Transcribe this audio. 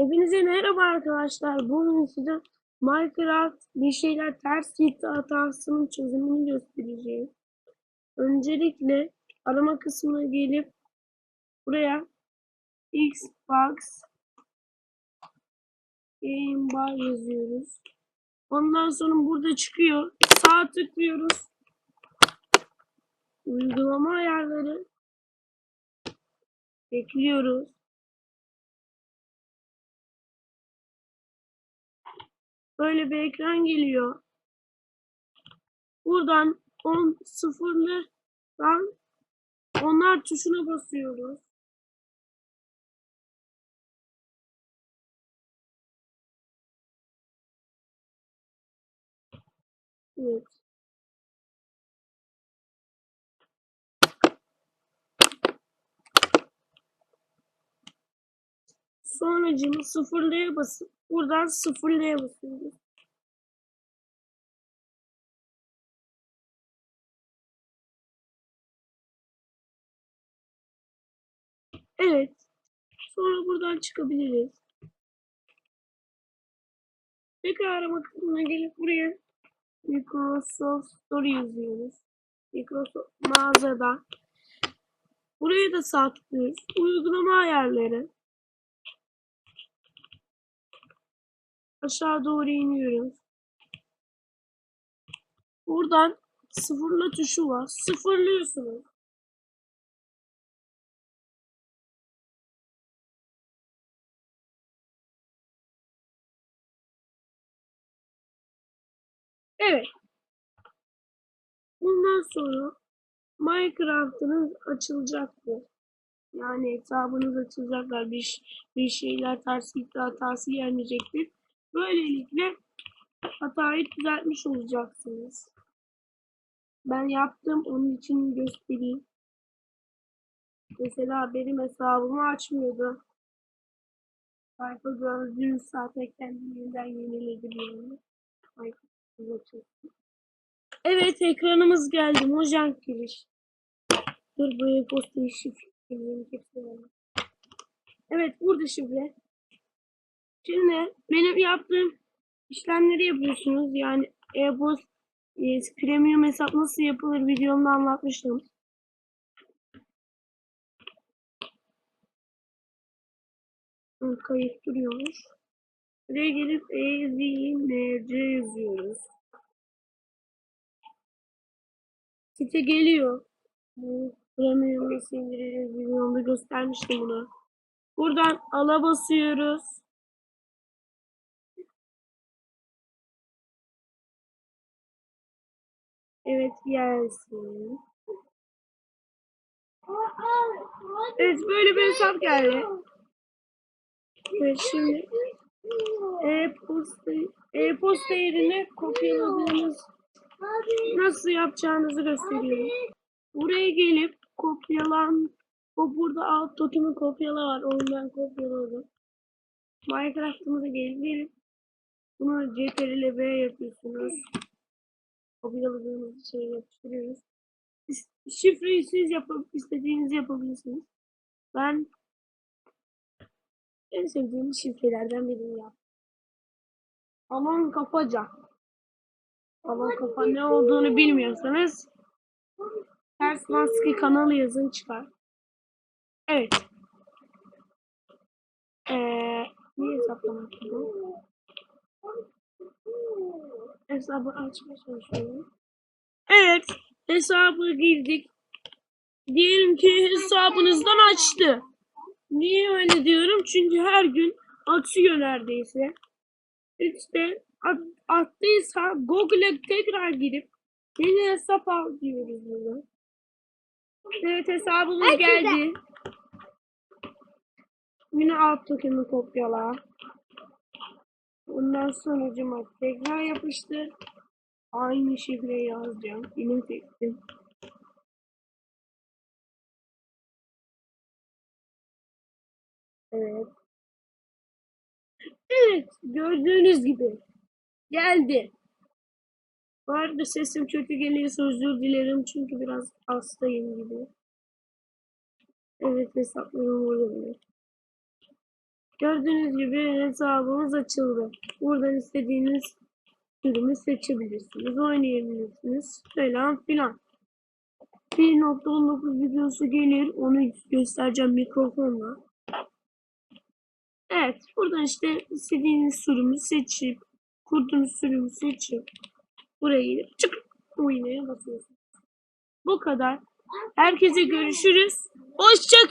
Hepinize merhaba arkadaşlar. Bugün size Minecraft bir şeyler ters gitti hatasının çözümünü göstereceğim. Öncelikle arama kısmına gelip buraya Xbox Game Bar yazıyoruz. Ondan sonra burada çıkıyor. Sağ tıklıyoruz. Uygulama ayarları bekliyoruz. Böyle bir ekran geliyor. Buradan 10 sıfırlıdan onlar tuşuna basıyoruz. Evet. Sonracımı sıfırlaya basıp buradan sıfırlaya basıyoruz. Evet. Sonra buradan çıkabiliriz. Tekrar arama kısmına gelip buraya Microsoft Store yazıyoruz. Microsoft mağazada. Buraya da sağ tıklıyoruz. Uygulama ayarları. Aşağı doğru iniyoruz. Buradan sıfırla tuşu var. Sıfırlıyorsunuz. Evet. Bundan sonra Minecraft'ınız açılacaktır. Yani hesabınız açılacaklar. Bir, bir şeyler ters gitti hatası gelmeyecektir. Böylelikle hatayı düzeltmiş olacaksınız. Ben yaptım. Onun için göstereyim. Mesela benim hesabımı açmıyordu. Sayfa gördüğünüz saate kendiliğinden açılsın. Evet ekranımız geldi. Mojang giriş. Dur bu e-postayı şifreleyeyim. Evet burada şifre. Şimdi benim yaptığım işlemleri yapıyorsunuz. Yani e-post e, premium hesap nasıl yapılır videomda anlatmıştım. Kayıt duruyormuş. Buraya gelip EZMC yazıyoruz. Site geliyor. Bu Premium nasıl indireceğiz videomda göstermiştim bunu. Buradan ala basıyoruz. Evet gelsin. Evet böyle bir hesap geldi. Evet şimdi e-posta e-posta yerine kopyaladığınız nasıl yapacağınızı gösteriyorum. Buraya gelip kopyalan o burada alt totumu kopyala var. Onu ben kopyaladım. Minecraft'ımıza gelip gelip bunu CTRL B yapıyorsunuz. Şeyi yapıştırıyoruz. Şifreyi siz yapıp istediğinizi yapabilirsiniz. Ben en sevdiğim şifrelerden birini yaptım. Aman kafaca. Aman kafa ne olduğunu bilmiyorsanız Ters maske kanalı yazın çıkar. Evet. Ee, ne hesaplamak? Hesabı açmaya çalışıyorum. Evet. Hesabı girdik. Diyelim ki hesabınızdan açtı. Niye öyle diyorum? Çünkü her gün atıyor neredeyse. İşte at, attıysa Google'a tekrar girip yeni hesap al diyoruz burada. Evet hesabımız Ay, geldi. Yine alt token'i kopyala. Ondan sonra cuma tekrar yapıştır. Aynı şifreyi yazacağım. Yine tektim. Evet. Evet. Gördüğünüz gibi. Geldi. Bu arada sesim kötü geliyorsa özür dilerim çünkü biraz hastayım gibi. Evet hesaplarım burada. Gördüğünüz gibi hesabımız açıldı. Buradan istediğiniz ürünü seçebilirsiniz, oynayabilirsiniz falan filan. 1.19 videosu gelir. Onu göstereceğim mikrofonla. Evet. Buradan işte istediğiniz sürümü seçip kurduğunuz sürümü seçip buraya gidip çık oynaya basıyorsunuz. Bu kadar. Herkese görüşürüz. Hoşçakalın.